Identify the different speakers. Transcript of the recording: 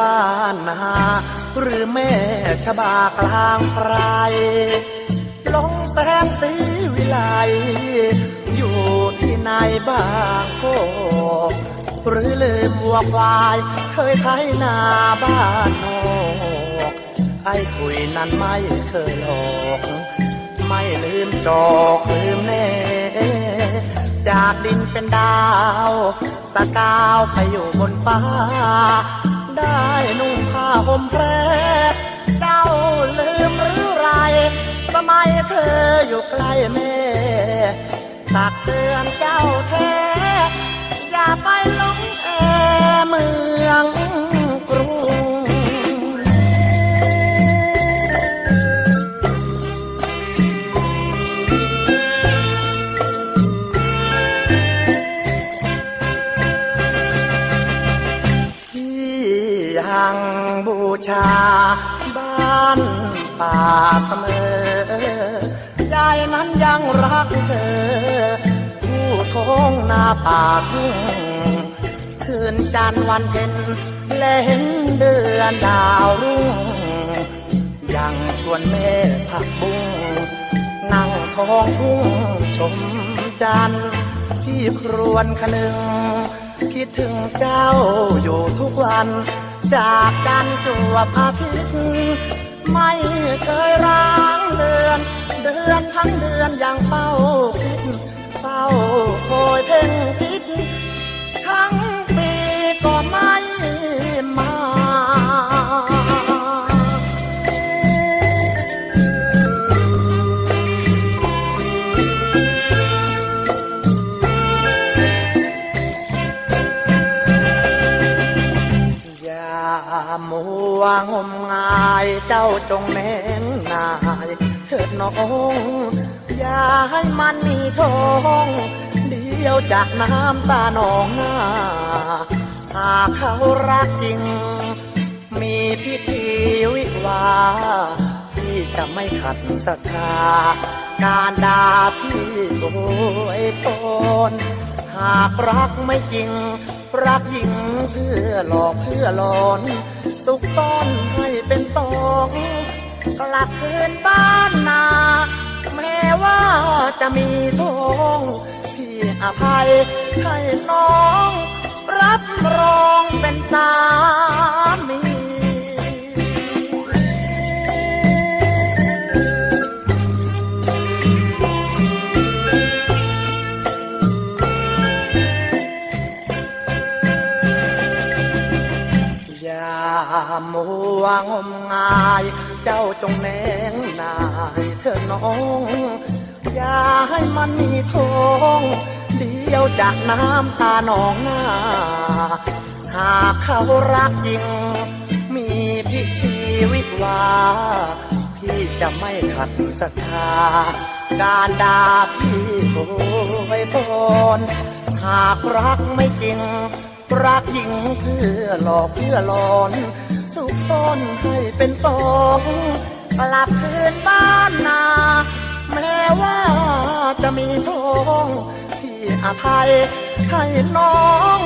Speaker 1: บ้านนา หรือแม่ชบากลางไพรลงแสงสีวิไลอยู่ที่ไหนบ้างโคหรือลืมวัวควาย เคยไถนาบ้านนอกไอ้คุยนั้นไม่เคยหลอกไม่ลืมจอกลืมแน่จากดินเป็นดาวสกาวไปอยู่บนฟ้า ได้นุ่งผ้าห่มแพรเจ้าลืมหรือไร สมัยเธออยู่ใกล้แม่ตักเตือนเจ้า ชาบ้านป่าเสมอ ใจนั้นยังรักเธอ ผู้ทงหน้าป่าทุ่งคืนจันทร์วันเพ็ญและเห็นเดือนดาวรุ่ง ยังชวนแม่ผักบุ้งนั่งท้องทุ่งชมจันทร์ที่ครวนคนึง คิดถึงเจ้าอยู่ทุกวัน จากกันจวบอาทิตย์ไม่เคยร้างเดือน เดือนทั้งเดือนอย่างเฝ้า วงมงายเจ้าจงแน่นนายเถิดน้องอย่าให้มันมีทองเดียวจากน้ำตาหนองหน้าหากเขารักจริง มีพิธีวิวาพี่จะไม่ขัดศรัทธาการด่าพี่โวยตนหากรักไม่จริง รักหญิงเพื่อหลอกเพื่อหลอน สุกต้อนให้เป็นสองกลับคืนบ้านนา แม้ว่าจะมีทงพี่อภัยให้น้อง รับรองเป็นสา มัวงมงาย เจ้าจงแนงนายเธอน้อง อย่าให้มันมีทองเดียวจากน้ำตาหนองหน้า หากเขารักจริง มีพิธีวิวา พี่จะไม่ขัดศรัทธา การดาพี่โวยพรหากรักไม่จริงรักหญิงเพื่อหลอกเพื่อหลอน สุขซ่อนให้เป็นสองกลับคืนบ้านนา แม้ว่าจะมีทองพี่อภัยให้น้อง